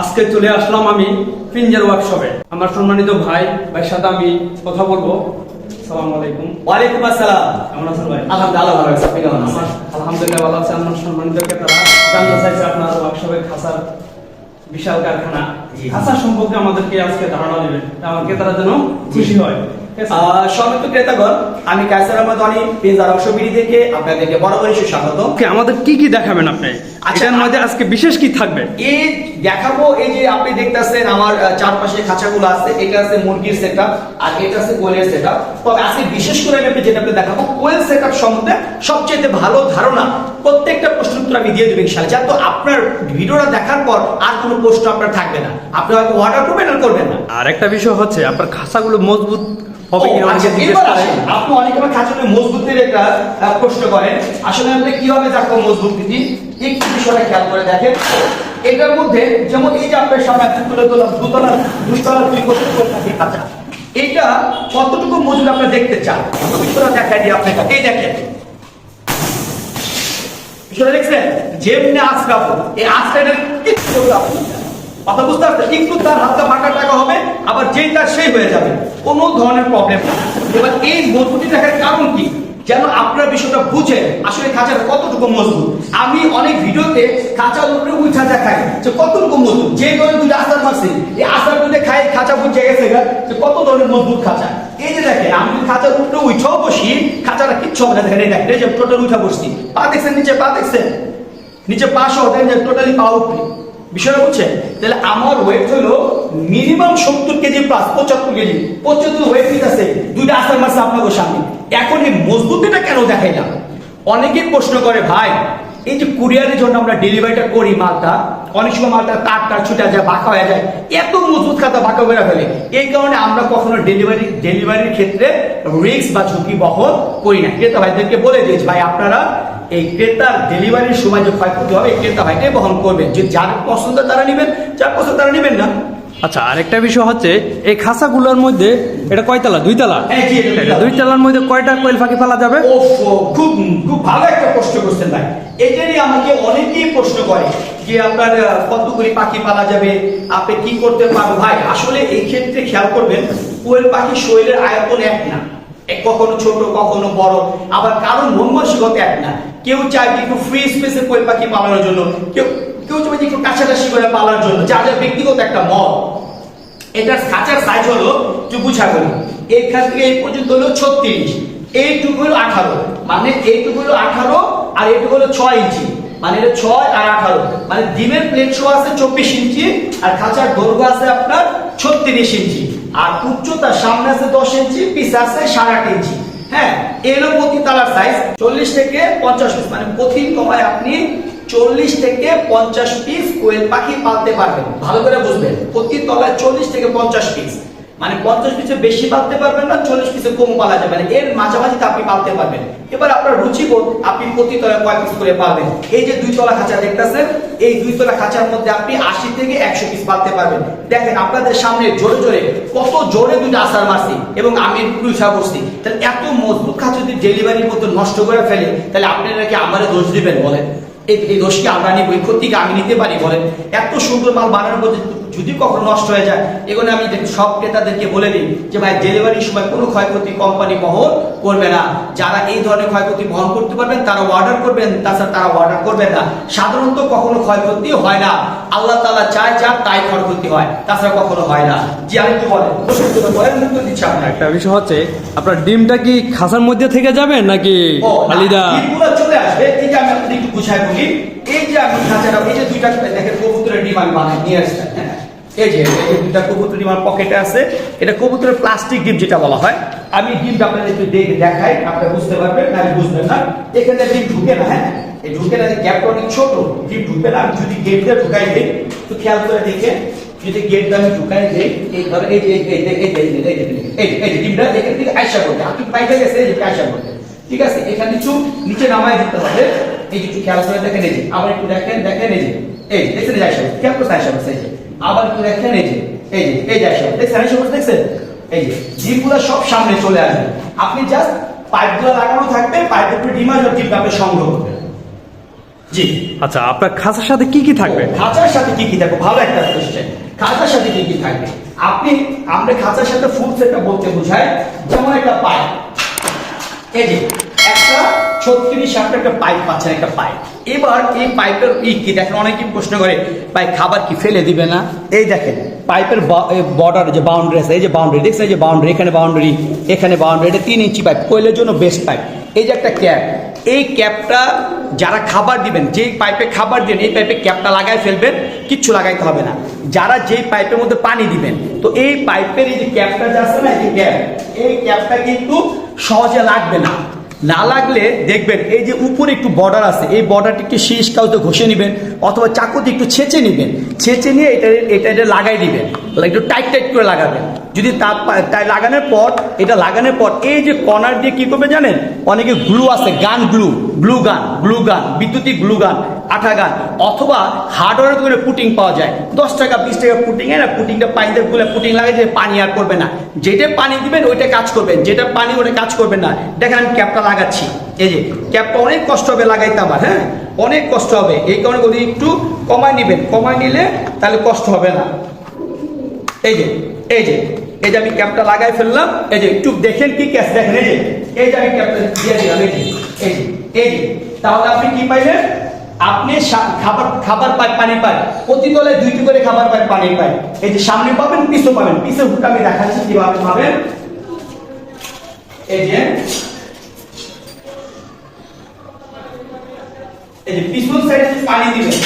আজকে চলে আসলাম আমি ফিঞ্জার ওয়ার্কশপে। আমার সম্মানিত ভাই ভাই সাথে আমি কথা বলব। সালাম আলাইকুম। ওয়ালাইকুম আসসালাম। কেমন আছেন ভাই? আলহামদুলিল্লাহ ভালো আছি। কেমন আছেন? আলহামদুলিল্লাহ ভালো আছে। আমার সম্মানিত ক্রেতারা জানতে চাইছে আপনার ওয়ার্কশপে খাসার বিশাল কারখানা। সম্পর্কে আমাদেরকে আজকে ধারণা দেবেন। আমার ক্রেতারা যেন খুশি হয়। ঠিক আছে? আহ, সম্মানিত ক্রেতাগণ আমি কায়সার আহমদ অনি পিনজার অংশবিড়ি থেকে আপনাদেরকে বরাবরই সুস্বাগত। আমাদের কি কি দেখাবেন আপনি? আচ্ছা, মধ্যে আজকে বিশেষ কি থাকবে? এই দেখাবো এই যে আপনি দেখতেছেন আমার চারপাশে খাঁচাগুলো আছে এটা আছে মুরগির সেটআপ আর এটা আছে কোয়েলের সেটআপ তবে আজকে বিশেষ করে আমি যেটা আপনি দেখাবো কোয়েল সেটআপ সম্বন্ধে সবচেয়ে ভালো ধারণা প্রত্যেকটা প্রশ্ন উত্তর আমি দিয়ে দেবেন ইনশাআল্লাহ। যাতে আপনার ভিডিওটা দেখার পর আর কোনো প্রশ্ন আপনার থাকবে না। আপনি হয়তো অর্ডার করবেন আর করবেন না। আর একটা বিষয় হচ্ছে আপনার খাসাগুলো মজবুত হবে কিনা আচ্ছা, এবার আসেন। আপনি অনেক আমার মজবুতের একটা প্রশ্ন করেন। আসলে আপনি কীভাবে দেখো মজবুত দিদি একটু বিষয়টা খেয়াল করে দেখেন। এটার মধ্যে যেমন এই যে আপনার সামনে তুলে তোলা দুতলা দুইতলা দুই কোটি করে থাকে এটা কতটুকু মজুদ আপনি দেখতে চান? বিষয়টা দেখাই দিই আপনাকে। এই দেখেন। বিষয়টা দেখছেন? যেমনি আজকাবো এই। কথা বুঝতে পারছেন? একটু তার হাতটা ফাঁকা টাকা হবে আবার যেই তার সেই হয়ে কোনো ধরনের প্রবলেম এবার এই মজবুতি কারণ কি? যেন বিষয়টা বুঝে আসলে কতটুকু মজবুত। আমি অনেক ভিডিওতে উপরে উঠা দেখাই, যে কতটুকু মজবুত। যে ধরনের আসার মারছি, এই আসার খাই খাঁচা বুঝে গেছে যে কত ধরনের মজবুত খাঁচা। এই যে আমি খাঁচার উপরে উঠাও বসি, খাঁচাটা কিচ্ছু হবে না। দেখেন এই দেখেন, এই যে টোটাল উঠা বসছি। পা দেখছেন, নিচে পা দেখছেন? নিচে পাঁচশো দেখেন যে টোটালি পা উপরে। বিষয়টা বুঝছেন? তাহলে আমার ওয়েট হলো মিনিমাম সত্তর কেজি প্লাস পঁচাত্তর কেজি, পঁচাত্তর ঠিক আছে, দুইটা আসার মাসে আপনাদের সামনে। এখন এই মজবুতিটা কেন দেখাই না? অনেকে প্রশ্ন করে, ভাই, এই যে কুরিয়ারের জন্য আমরা ডেলিভারিটা করি মালটা, অনেক সময় মালটা তার তার ছুটে যায়, বাঁকা হয়ে যায়, এত মজবুত খাতা বাঁকা করে ফেলে। এই কারণে আমরা কখনো ডেলিভারি, ডেলিভারির ক্ষেত্রে রিস্ক বা ঝুঁকি বহন করি না। ক্রেতা ভাইদেরকে বলে দিয়েছি, ভাই, আপনারা এই ক্রেতার ডেলিভারির সময় যে ক্ষয়ক্ষতি হবে ক্রেতা ভাইটাই বহন করবেন। যে যার পছন্দ তারা নেবেন, যার পছন্দ তারা নেবেন না। আচ্ছা আরেকটা বিষয় হচ্ছে এই খাসাগুলোর মধ্যে এটা কয়তলা? হ্যাঁ, দুই এটা তলা। দুই তলার মধ্যে কয়টা কোয়েল পাখি ফেলা যাবে? খুব খুব ভালো একটা প্রশ্ন করছেন ভাই। এটারই আমাকে অনেকেই প্রশ্ন করে যে আপনার কতগুলি পাখি পালা যাবে? আপনি কি করতে পারব ভাই আসলে এই ক্ষেত্রে খেয়াল করবেন কোয়েল পাখি শরীরের আয়তন এক না। এক কখনো ছোট কখনো বড়। আবার কারণ মন মানসিকতা এক না। কেউ চায় একটু ফ্রি স্পেসে কোয়েল পাখি পালানোর জন্য। কেউ কেউ চায় যে একটু কাছাকাছি করে পালার জন্য, যার যার ব্যক্তিগত একটা মত, এটার খাঁচার সাইজ হলো একটু বুঝা করি এইখান থেকে এই পর্যন্ত হলো ছত্রিশ, এইটুকু হলো আঠারো মানে এইটুকু হলো আঠারো আর এইটুকু হলো ছয় ইঞ্চি মানে এটা ছয় আর আঠারো মানে ডিমের প্লেট শো আছে চব্বিশ ইঞ্চি আর খাঁচার দৈর্ঘ্য আছে আপনার ছত্রিশ ইঞ্চি, আর উচ্চতা সামনে আছে দশ ইঞ্চি, পিছে আছে সাড়ে আট ইঞ্চি। হ্যাঁ এলো প্রতি তালার সাইজ চল্লিশ থেকে পঞ্চাশ পিস মানে প্রতি কমায় আপনি চল্লিশ থেকে পঞ্চাশ পিস কোয়েল পাখি পালতে পারবেন। ভালো করে বুঝবেন, প্রতি তলায় চল্লিশ থেকে পঞ্চাশ পিস মানে পঞ্চাশ পিসে বেশি পালতে পারবেন না, চল্লিশ পিসে কম পালা যাবে না। এর মাঝামাঝিতে আপনি পালতে পারবেন। এবার আপনার রুচি বোধ, আপনি প্রতি তলায় কয় পিস করে পাবেন এই যে দুই তলা খাঁচা দেখতেছেন, এই দুই তলা খাঁচার মধ্যে আপনি আশি থেকে একশো পিস পালতে পারবেন। দেখেন, আপনাদের সামনে জোরে জোরে কত জোরে দুটো আসার মারছি এবং আমি পুলিশা করছি। তাহলে এত মজবুত খাঁচা যদি ডেলিভারির মতো নষ্ট করে ফেলে, তাহলে আপনারা কি আমারে দোষ দিবেন বলেন? এই দোষকে আমরা নিব এই ক্ষতিকে আমি নিতে পারি বলেন এত সুন্দর মাল বানানোর মধ্যে যদি কখনো নষ্ট হয়ে যায় এগুলো আমি যে সব ক্রেতাদেরকে বলে দিই যে ভাই ডেলিভারির সময় কোনো ক্ষয়ক্ষতি কোম্পানি বহন করবে না। যারা এই ধরনের ক্ষয়ক্ষতি বহন করতে পারবেন তারা অর্ডার করবেন তাছাড়া তারা অর্ডার করবেন না। সাধারণত কখনো ক্ষয়ক্ষতি হয় না। আল্লাহ তালা চায় যা তাই ক্ষয়ক্ষতি হয় তাছাড়া কখনো হয় না। জি আমি বলেন। বলেন উত্তর দিচ্ছি আপনার একটা বিষয় হচ্ছে আপনার ডিমটা কি খাসার মধ্যে থেকে যাবে নাকি আলিদা? চলে আসবে। বিষয় বলি এই যে আমি খাঁচাটা এই যে দুইটা দেখেন কবুতরের ডিমান্ড বানায় নিয়ে আসছেন হ্যাঁ এই যে এই যে দুইটা কবুতর ডিমান্ড পকেটে আছে এটা কবুতরের প্লাস্টিক ডিম যেটা বলা হয় আমি ডিমটা আপনাদের একটু দেখাই আপনারা বুঝতে পারবেন না বুঝবেন না এখানে ডিম ঢুকে না হ্যাঁ এই ঢুকে না গ্যাপটা অনেক ছোট ডিম ঢুকে না আমি যদি গেটটা দিয়ে ঢুকাই দিই তো খেয়াল করে দেখে যদি গেটটা আমি ঢুকাই দিই এই ধর এই যে এই যে এই যে এই যে এই যে ডিমটা এখান থেকে আয়সা করবে আপনি পাইতে গেছে এই যে আয়সা করবে ঠিক আছে? এখানে চুপ নিচে নামায় দিতে হবে। এই যে খেয়াল করে দেখেন এই যে আবার একটু দেখেন দেখেন এই যে এই দেখছেন এই যে আয়সা খেয়াল করতে আয়সা করছে এই যে আবার একটু দেখেন এই যে এই যে এই যে আয়সা দেখছেন করছে দেখছেন? এই যে ডিমগুলো সব সামনে চলে আসবে। আপনি জাস্ট পাইপগুলো লাগানো থাকবে পাইপের উপরে ডিম আসবে ডিমটা আপনি সংগ্রহ করবেন। জি। আচ্ছা আপনার খাঁচার সাথে কি কি থাকবে? খাঁচার সাথে কি কি থাকবে? ভালো একটা কোশ্চেন খাঁচার সাথে কি কি থাকবে? আপনি আমরা খাঁচার সাথে ফুল সেটটা বলতে বোঝায় যেমন একটা পাইপ। এই যে একটা ছত্রিশ আপনার একটা পাইপ পাচ্ছেন একটা পাইপ এবার এই পাইপের ই কি? দেখেন অনেকেই প্রশ্ন করে পাইপ খাবার কি ফেলে দিবে না? এই দেখেন। পাইপের বর্ডার যে বাউন্ডারি আছে এই যে বাউন্ডারি দেখছেন এই যে বাউন্ডারি এখানে বাউন্ডারি এখানে বাউন্ডারি এটা তিন ইঞ্চি পাইপ কোয়েলের জন্য বেস্ট পাইপ এই যে একটা ক্যাপ এই ক্যাপটা যারা খাবার দিবেন, যেই পাইপে খাবার দিবেন, এই পাইপে ক্যাপটা লাগাই ফেলবেন, কিচ্ছু লাগাইতে হবে না। যারা যেই পাইপের মধ্যে পানি দিবেন, তো এই পাইপের এই যে ক্যাপটা যাচ্ছে না, এই ক্যাপ এই ক্যাপটা কিন্তু সহজে লাগবে না। না লাগলে দেখবেন, এই যে উপরে একটু বর্ডার আছে, এই বর্ডারটি একটু শীষ কাউতে ঘষে নেবেন, অথবা চাকুতে একটু ছেঁচে নেবেন। ছেঁচে নিয়ে এটা এটা এটা লাগাই দিবেন। একটু টাইট টাইট করে লাগাবেন। যদি তার তাই লাগানোর পর, এটা লাগানোর পর, এই যে কর্নার দিয়ে কী করবে জানেন? অনেকে গ্লু আছে গান গ্লু গ্লু গান গ্লু গান, বিদ্যুতিক গ্লু গান, আঠা গান, অথবা হার্ডওয়ারের দোকানে পুটিং পাওয়া যায়। দশ টাকা, বিশ টাকা পুটিং এ না পুটিংটা পানিতে গুলে পুটিং লাগাই যে পানি আর করবে না। যেটা পানি দিবেন, ওইটা কাজ করবেন যেটা পানি, ওটা কাজ করবে না। দেখেন আমি ক্যাপটা লাগাচ্ছি। এই যে, ক্যাপটা অনেক কষ্ট হবে লাগাইতে আমার হ্যাঁ? অনেক কষ্ট হবে। এই কারণে বলি, একটু কমায় নিবেন। কমায় নিলে তাহলে কষ্ট হবে না। এই যে এই যে এই যে আমি ক্যাপটা লাগাই ফেললাম। এই যে, একটু দেখেন কি ক্যাচ দেখেন। এই যে এই যে আমি ক্যাপটা দিয়ে দিলাম। এই যে এই যে। এই যে তাহলে আপনি কি পাইলেন? আপনি খাবার খাবার পাই পানি পাই প্রতি তলায় দুইটি করে খাবার পাই পানি পাই এই যে সামনে পাবেন পিছু পাবেন। পিছু হুক আমি দেখাচ্ছি কীভাবে পাবেন। এই যে এই যে পিছন সাইডে পানি দিবেন।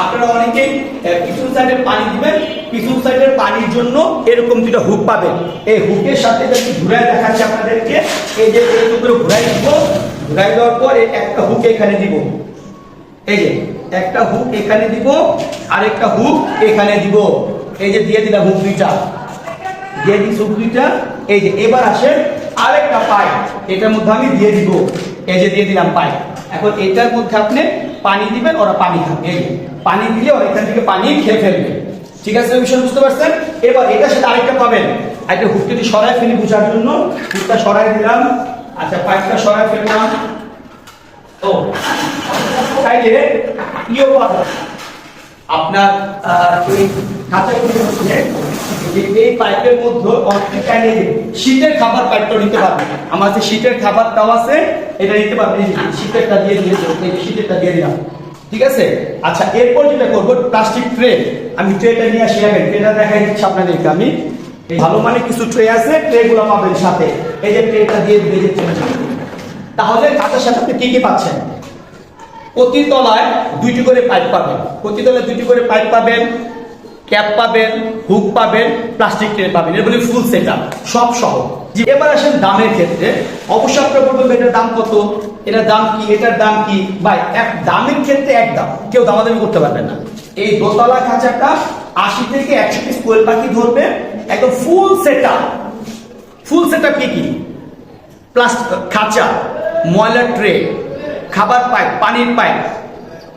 আপনারা অনেকেই আহ, পিছন সাইডে পানি দিবেন। পিছন সাইডের পানির জন্য এরকম দুটো হুক পাবেন। এই হুকের সাথে যদি ঘুরাই দেখাচ্ছি আপনাদেরকে এই যে এই উপরে ঘুরাই দিব। ঘুরাই দেওয়ার পর একটা হুক এখানে দিব। এই যে, একটা হুক এখানে দিব আর একটা হুক এখানে দিব। এই যে দিয়ে দিলাম হুক দুইটা। দিয়ে দিই হুক দুইটা। এই যে, এবার আসে আরেকটা পাইপ এটার মধ্যে আমি দিয়ে দিব। এই যে, দিয়ে দিলাম পাইপ এখন এটার মধ্যে আপনি পানি দিবেন, ওরা পানি খাবে। এই পানি দিলে ওরা এখান থেকে পানি খেয়ে ফেলবে। ঠিক আছে বিষয় বুঝতে পারছেন? এবার এটার সাথে আরেকটা পাবেন। একটা হুক যদি সরাই ফেলি বুঝার জন্য হুকটা সরাই দিলাম। আচ্ছা পাইপটা সরাই ফেললাম। ও চাইলে ইও পাবে আপনার এই পাইপের মধ্যে চাইলে শীতের খাবার পাইপটা নিতে পারবেন আমার যে শীতের খাবার খাবারটাও আছে, এটা নিতে যে শীতেরটা দিয়ে এই শীতেরটা দিয়ে দিলাম। ঠিক আছে? আচ্ছা এরপর যেটা করব প্লাস্টিক ট্রে আমি ট্রেটা নিয়ে আসি রাখেন ট্রেটা দেখাই দিচ্ছি আপনাদেরকে আমি। ভালো মানে কিছু ট্রে আছে ট্রে গুলো পাবেন সাথে। এই যে দিয়ে দিয়ে যে ট্রেটা তাহলে কাঁচার সাথে আপনি কি কি পাচ্ছেন। প্রতি তলায় দুইটি করে পাইপ পাবেন। প্রতি তলায় দুইটি করে পাইপ পাবেন ক্যাপ পাবেন হুক পাবেন প্লাস্টিক ট্রে পাবেন। এগুলি ফুল সেট সব সহ। এবার আসেন দামের ক্ষেত্রে। অবশ্যই আপনারা বলবেন এটার দাম কত? এটার দাম কি? এটার দাম কি? ভাই, এক দামের ক্ষেত্রে এক দাম। কেউ দামাদামি করতে পারবেন না। এই দোতলা খাঁচাটা আশি থেকে একশো পিস কোয়েল পাখি ধরবে। একদম full set full set up কি? কি প্লাস্টিক খাঁচা ময়লার ট্রে, খাবার পাইপ, পানির পাইপ,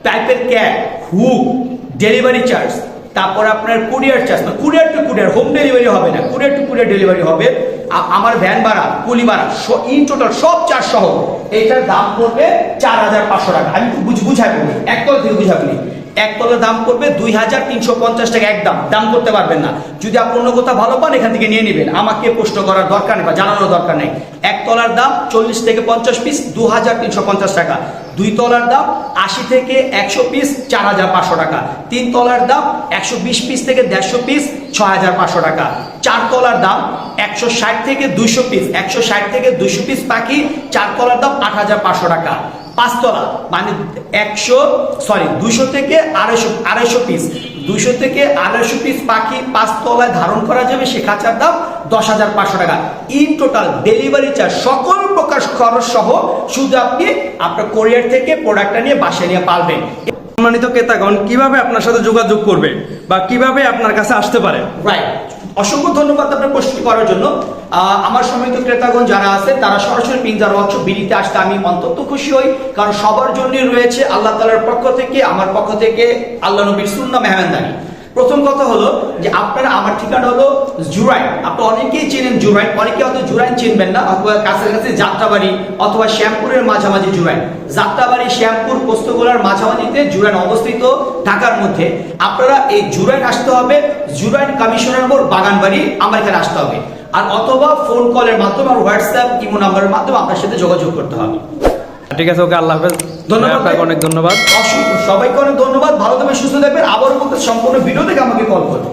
পাইপের ক্যাপ, হুক, ডেলিভারি চার্জ, তারপর আপনার কুরিয়ার চার্জ। না, courier to courier, home delivery হবে না, কুরিয়ার টু কুরিয়ার ডেলিভারি হবে। আমার ভ্যান ভাড়া, কুলি ভাড়া ইন টোটাল সব চার্জ সহ, এটার দাম পড়বে চার হাজার পাঁচশো টাকা। আমি একটু বুঝ- বুঝাই বলি এক তলা থেকে বুঝাই বলি এক তলার দাম করবে দুই হাজার তিনশো পঞ্চাশ টাকা একদম। দাম করতে পারবেন না। যদি আপনি অন্য কোথাও ভালো পান, এখান থেকে নিয়ে নেবেন। আমাকে প্রশ্ন করার দরকার নেই বা জানানোর দরকার নেই। এক তলার দাম চল্লিশ থেকে পঞ্চাশ পিস দু হাজার তিনশো পঞ্চাশ টাকা। দুই তলার দাম আশি থেকে একশো পিস চার হাজার পাঁচশো টাকা। তিন তলার দাম একশো বিশ পিস থেকে দেড়শো পিস ছ হাজার পাঁচশো টাকা। চার তলার দাম একশো ষাট থেকে দুইশো পিস একশো ষাট থেকে দুইশো পিস পাখি, চার তলার দাম আট হাজার পাঁচশো টাকা। পাঁচতলা মানে একশো সরি দুইশো থেকে আড়াইশো আড়াইশো পিস দুইশো থেকে আড়াইশো পিস পাখি পাঁচতলায় ধারণ করা যাবে, সে খাঁচার দাম দশ হাজার পাঁচশো টাকা। ইন টোটাল ডেলিভারি চার্জ সকল প্রকার খরচ সহ শুধু আপনি আপনার কোরিয়ার থেকে প্রোডাক্টটা নিয়ে বাসায় নিয়ে পালবেন। সম্মানিত ক্রেতাগণ, কীভাবে আপনার সাথে যোগাযোগ করবে বা কীভাবে আপনার কাছে আসতে পারে? রাইট অসংখ্য ধন্যবাদ আপনার প্রশ্নটি করার জন্য। আমার সম্মানিত ক্রেতাগণ যারা আছে, তারা সরাসরি পিঞ্জার মৎস্য বিলিতে আসতে আমি অন্তত খুশি হই, কারণ সবার জন্যই রয়েছে আল্লাহ তালার পক্ষ থেকে, আমার পক্ষ থেকে আল্লাহ নবীর সুন্না মেহমানদারি প্রথম কথা হলো যে আপনারা আমার ঠিকানা হলো জুরাইন। আপনি অনেকেই চেনেন জুরাইন, অনেকে হয়তো জুরাইন চিনবেন না, অথবা কাছাকাছি যাত্রাবাড়ি অথবা শ্যামপুরের মাঝামাঝি জুরাইন। যাত্রাবাড়ি, শ্যামপুর, পোস্তগোলার মাঝামাঝিতে জুরাইন অবস্থিত ঢাকার মধ্যে। আপনারা এই জুরাইন আসতে হবে, জুরাইন কমিশনার মোড় বাগানবাড়ি আমার এখানে আসতে হবে। আর অথবা ফোন কলের মাধ্যমে, আর হোয়াটসঅ্যাপ ইমো নাম্বারের মাধ্যমে আপনার সাথে যোগাযোগ করতে হবে। ঠিক আছে, ওকে, আল্লাহ হাফেজ। ধন্যবাদ আপনাকে অনেক ধন্যবাদ। সবাইকে অনেক ধন্যবাদ। ভালো থাকবেন সুস্থ থাকবেন। আবারও বলতে সম্পূর্ণ ভিডিও থেকে আমাকে কল করুন।